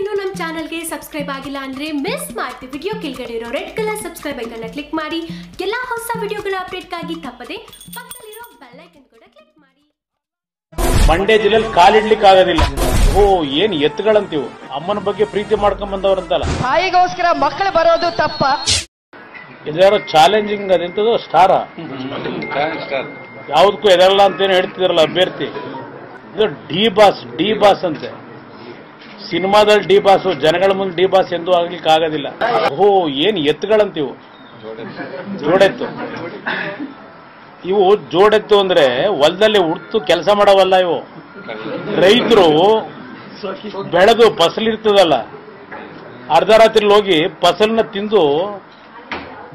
ನೀವಿನ್ನೂ ನಮ್ಮ ಚಾನಲ್ಗೆ ಸಬ್ಸ್ಕ್ರೈಬ್ ಆಗಿಲ್ಲ ಅಂದ್ರೆ ಮಿಸ್ ಮಾಡ್ತಿ ವಿಡಿಯೋ ಕೆಳಗಡೆ ಇರೋ ರೆಡ್ ಕಲರ್ ಸಬ್ಸ್ಕ್ರೈಬ್ ಐಕನ್ನ ಕ್ಲಿಕ್ ಮಾಡಿ. ಎಲ್ಲ ಹೊಸ ವಿಡಿಯೋಗಳ ಅಪ್ಡೇಟ್ಗಾಗಿ ತಪ್ಪದೆ ಪಕ್ಕದಲ್ಲಿರೋ ಬೆಲ್ ಐಕನ್ ಕೂಡ ಕ್ಲಿಕ್ ಮಾಡಿ. ಮಂಡ್ಯ ಜಿಲ್ಲೆಯಲ್ಲಿ ಕಾಲಿಡ್ಲಿಕ್ಕೆ ಆಗೋದಿಲ್ಲ. ಓ ಏನ್ ಎತ್ತುಗಳಂತೀವು ಅಮ್ಮನ ಬಗ್ಗೆ ಪ್ರೀತಿ ಮಾಡ್ಕೊಂಡ್ ಬಂದವರಂತಲ್ಲ. ತಾಯಿಗೋಸ್ಕರ ಮಕ್ಕಳು ಬರೋದು ತಪ್ಪ. ಇದ್ಯಾರೋ ಚಾಲೆಂಜಿಂಗ್ ಅದೆಂತದು ಸ್ಟಾರ ಯಾವ್ದಕ್ಕೂ ಎದರಲ್ಲ ಅಂತೇನು ಹೇಳ್ತಿದ್ರಲ್ಲ ಅಭ್ಯರ್ಥಿ? ಇದು ಡಿ ಬಾಸ್ ಡಿ ಬಾಸ್ ಅಂತೆ. ಸಿನಿಮಾದಲ್ಲಿ ಡಿ ಬಾಸು, ಜನಗಳ ಮುಂದೆ ಡಿ ಬಾಸ್ ಎಂದೂ ಆಗ್ಲಿಕ್ಕೆ ಆಗೋದಿಲ್ಲ ಓ ಏನ್ ಎತ್ತುಗಳಂತೀವು. ಜೋಡೆತ್ತು. ಇವು ಜೋಡೆತ್ತು ಅಂದ್ರೆ ಹೊಲದಲ್ಲಿ ಉಡ್ತು ಕೆಲಸ ಮಾಡವಲ್ಲ ಇವು. ರೈತರು ಬೆಳೆದು ಫಸಲಿರ್ತದಲ್ಲ. ಅರ್ಧ ರಾತ್ರಿ ಹೋಗಿ ಫಸಲನ್ನ ತಿಂದು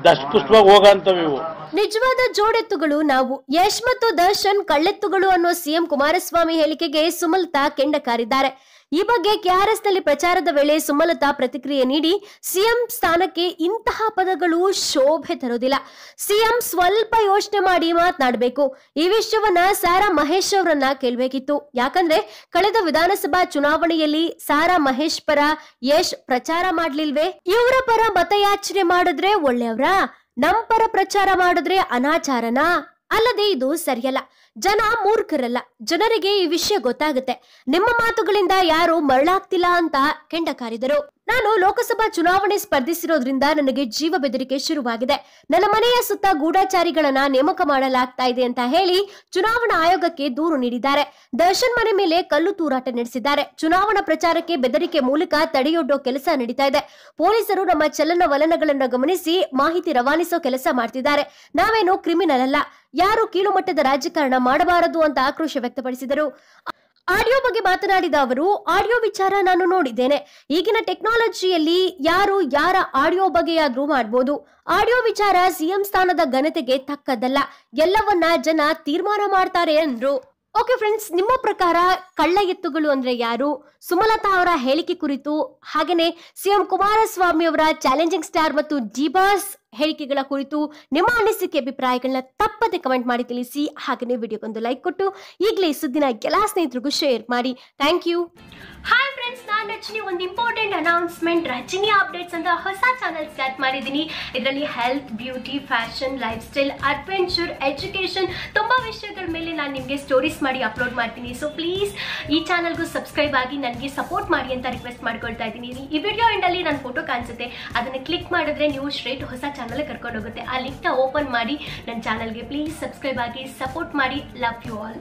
ದಷ್ಟಪುಷ್ಟವಾಗಿ ಹೋಗಂತವು ಇವು. ನಿಜವಾದ ಜೋಡೆತ್ತುಗಳು ನಾವು ಯಶ್ ಮತ್ತು ದರ್ಶನ್ ಕಳ್ಳೆತ್ತುಗಳು ಅನ್ನೋ ಸಿಎಂ ಕುಮಾರಸ್ವಾಮಿ ಹೇಳಿಕೆಗೆ ಸುಮಲತಾ ಕೆಂಡ ಕಾರಿದ್ದಾರೆ ಈ ಬಗ್ಗೆ ಕೆಆರ್ಎಸ್ನಲ್ಲಿ ಪ್ರಚಾರದ ವೇಳೆ ಸುಮಲತಾ ಪ್ರತಿಕ್ರಿಯೆ ನೀಡಿ ಸಿಎಂ ಸ್ಥಾನಕ್ಕೆ ಇಂತಹ ಪದಗಳು ಶೋಭೆ ತರೋದಿಲ್ಲ ಸಿಎಂ ಸ್ವಲ್ಪ ಯೋಚನೆ ಮಾಡಿ ಮಾತನಾಡಬೇಕು. ಈ ವಿಷಯವನ್ನ ಸಾರಾ ಮಹೇಶ್ ಅವರನ್ನ ಕೇಳಬೇಕಿತ್ತು. ಯಾಕಂದ್ರೆ ಕಳೆದ ವಿಧಾನಸಭಾ ಚುನಾವಣೆಯಲ್ಲಿ ಸಾರಾ ಮಹೇಶ್ ಪರ ಯಶ್ ಪ್ರಚಾರ ಮಾಡ್ಲಿಲ್ವೇ? ಇವರ ಪರ ಮತಯಾಚನೆ ಮಾಡಿದ್ರೆ ಒಳ್ಳೆಯವ್ರ? ನಮ್ ಪರ ಪ್ರಚಾರ ಮಾಡಿದ್ರೆ ಅನಾಚಾರನಾ? ಅಲ್ಲದೆ ಇದು ಸರಿಯಲ್ಲ. ಜನ ಮೂರ್ಖರಲ್ಲ. ಜನರಿಗೆ ಈ ವಿಷಯ ಗೊತ್ತಾಗುತ್ತೆ. ನಿಮ್ಮ ಮಾತುಗಳಿಂದ ಯಾರು ಮರಳಾಗ್ತಿಲ್ಲ ಅಂತ ಕೆಂಡ ಕಾರಿದರು. ನಾನು ಲೋಕಸಭಾ ಚುನಾವಣೆ ಸ್ಪರ್ಧಿಸಿರೋದ್ರಿಂದ ನನಗೆ ಜೀವ ಬೆದರಿಕೆ ಶುರುವಾಗಿದೆ. ನನ್ನ ಮನೆಯ ಸುತ್ತ ಗೂಢಾಚಾರಿಗಳನ್ನ ನೇಮಕ ಮಾಡಲಾಗ್ತಾ ಇದೆ ಅಂತ ಹೇಳಿ ಚುನಾವಣಾ ಆಯೋಗಕ್ಕೆ ದೂರು ನೀಡಿದ್ದಾರೆ. ದರ್ಶನ್ ಮನೆ ಮೇಲೆ ಕಲ್ಲು ತೂರಾಟ ನಡೆಸಿದ್ದಾರೆ. ಚುನಾವಣಾ ಪ್ರಚಾರಕ್ಕೆ ಬೆದರಿಕೆ ಮೂಲಕ ತಡೆಯೊಡ್ಡೋ ಕೆಲಸ ನಡೀತಾ ಇದೆ. ಪೊಲೀಸರು ನಮ್ಮ ಚಲನವಲನಗಳನ್ನ ಗಮನಿಸಿ ಮಾಹಿತಿ ರವಾನಿಸೋ ಕೆಲಸ ಮಾಡ್ತಿದ್ದಾರೆ. ನಾವೇನು ಕ್ರಿಮಿನಲ್ ಅಲ್ಲ. ಯಾರು ಕೀಳುಮಟ್ಟದ ರಾಜಕಾರಣ ಮಾಡಬಾರದು ಅಂತ ಆಕ್ರೋಶ ವ್ಯಕ್ತಪಡಿಸಿದರು. ಆಡಿಯೋ ಬಗ್ಗೆ ಮಾತನಾಡಿದ ಅವರು, ಆಡಿಯೋ ವಿಚಾರ ನಾನು ನೋಡಿದ್ದೇನೆ. ಈಗಿನ ಟೆಕ್ನಾಲಜಿಯಲ್ಲಿ ಯಾರು ಯಾರ ಆಡಿಯೋ ಬಗ್ಗೆಯಾದ್ರೂ ಮಾಡಬಹುದು ಆಡಿಯೋ ವಿಚಾರ ಸಿಎಂ ಸ್ಥಾನದ ಘನತೆಗೆ ತಕ್ಕದ್ದಲ್ಲ. ಎಲ್ಲವನ್ನ ಜನ ತೀರ್ಮಾನ ಮಾಡ್ತಾರೆ ಅಂದ್ರು. ಓಕೆ ಫ್ರೆಂಡ್ಸ್, ನಿಮ್ಮ ಪ್ರಕಾರ ಕಳ್ಳ ಎತ್ತುಗಳು ಅಂದ್ರೆ ಯಾರು? ಸುಮಲತಾ ಅವರ ಹೇಳಿಕೆ ಕುರಿತು ಹಾಗೇನೆ ಸಿಎಂ ಕುಮಾರಸ್ವಾಮಿ ಅವರ ಚಾಲೆಂಜಿಂಗ್ ಸ್ಟಾರ್ ಮತ್ತು ಡಿಬಾಸ್ ಹೇಳಿಕೆಗಳ ಕುರಿತು ನಿಮ್ಮ ಅನಿಸಿಕೆ, ಅಭಿಪ್ರಾಯಗಳನ್ನ ತಪ್ಪದೆ ಕಮೆಂಟ್ ಮಾಡಿ ತಿಳಿಸಿ ಹಾಗೆಯೇ ವಿಡಿಯೋಗೊಂದು ಲೈಕ್ ಕೊಟ್ಟು, ಈಗಲೇ ಸುದ್ದಿನ ಎಲ್ಲ ಸ್ನೇಹಿತರಿಗೂ ಶೇರ್ ಮಾಡಿ. ಥ್ಯಾಂಕ್ ಯು ಹಾಯ್ ಫ್ರೆಂಡ್ಸ್ ನಾನು ರಚನಿ ಒಂದು ಇಂಪಾರ್ಟೆಂಟ್ ಅನೌನ್ಸ್ಮೆಂಟ್ ರಚನಿ ಅಪ್ಡೇಟ್ಸ್ ಅಂತ ಹೊಸ ಚಾನಲ್ ಸ್ಟಾರ್ಟ್ ಮಾಡಿದ್ದೀನಿ. ಇದರಲ್ಲಿ health beauty fashion lifestyle adventure education ತುಂಬ ವಿಷಯಗಳ ಮೇಲೆ ನಾನು ನಿಮಗೆ ಸ್ಟೋರೀಸ್ ಮಾಡಿ ಅಪ್ಲೋಡ್ ಮಾಡ್ತೀನಿ. ಸೊ ಪ್ಲೀಸ್ ಈ ಚಾನಲ್ಗೂ ಸಬ್ಸ್ಕ್ರೈಬ್ ಆಗಿ ನನಗೆ ಸಪೋರ್ಟ್ ಮಾಡಿ ಅಂತ ರಿಕ್ವೆಸ್ಟ್ ಮಾಡ್ಕೊಳ್ತಾ ಇದ್ದೀನಿ. ಈ ವಿಡಿಯೋ ಎಂಡಲ್ಲಿ ನನ್ನ ಫೋಟೋ ಕಾಣಿಸುತ್ತೆ. ಅದನ್ನು ಕ್ಲಿಕ್ ಮಾಡಿದ್ರೆ ನೀವು ಸ್ಟ್ರೇಟ್ ಹೊಸ ಚಾನಲ್ ಚಾನಲ್ಗೆ ಕರ್ಕೊಂಡು ಹೋಗುತ್ತೆ. ಆ ಲಿಂಕ್ನ ಓಪನ್ ಮಾಡಿ ನನ್ನ ಚಾನಲ್ಗೆ ಪ್ಲೀಸ್ ಸಬ್ಸ್ಕ್ರೈಬ್ ಆಗಿ ಸಪೋರ್ಟ್ ಮಾಡಿ. Love you all